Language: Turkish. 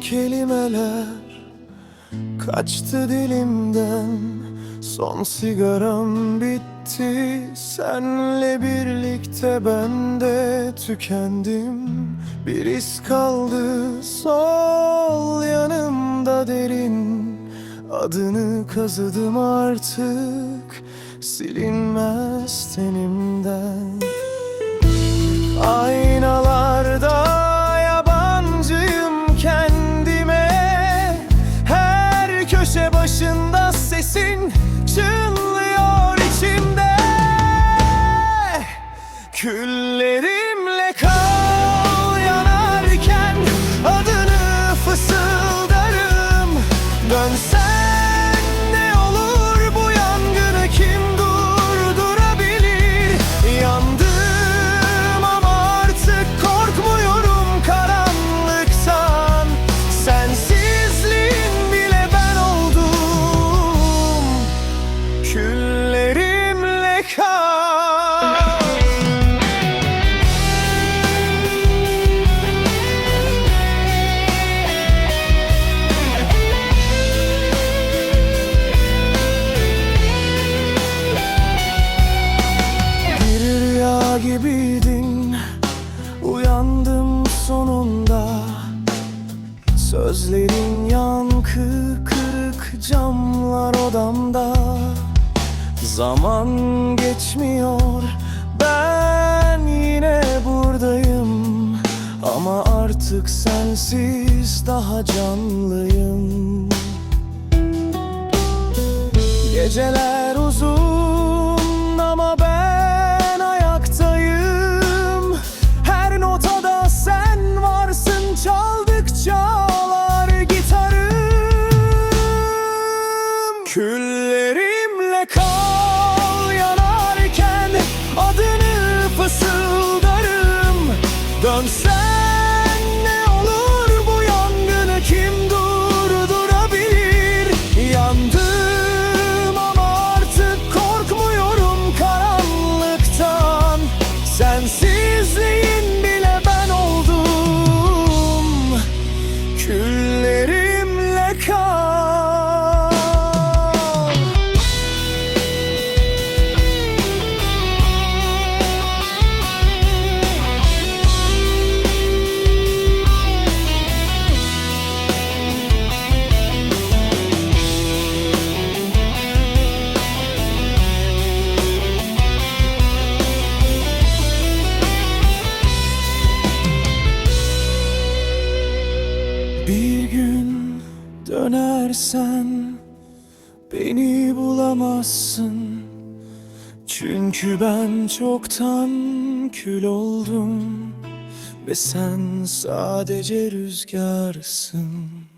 kelimeler Kaçtı dilimden. Son sigaram bitti Senle birlikte ben de tükendim. Bir iz kaldı sol yanımda derin. Adını kazıdım artık Silinmez tenimden köşe başında sesin çınlıyor içimde. Küllerimle gibiydin. Uyandım sonunda. Sözlerin yankı kırık camlar odamda Zaman geçmiyor. Ben yine buradayım. Ama artık sensiz daha canlıyım. Geceler I'm. Dönersen beni bulamazsın. Çünkü ben çoktan kül oldum Ve sen sadece rüzgarsın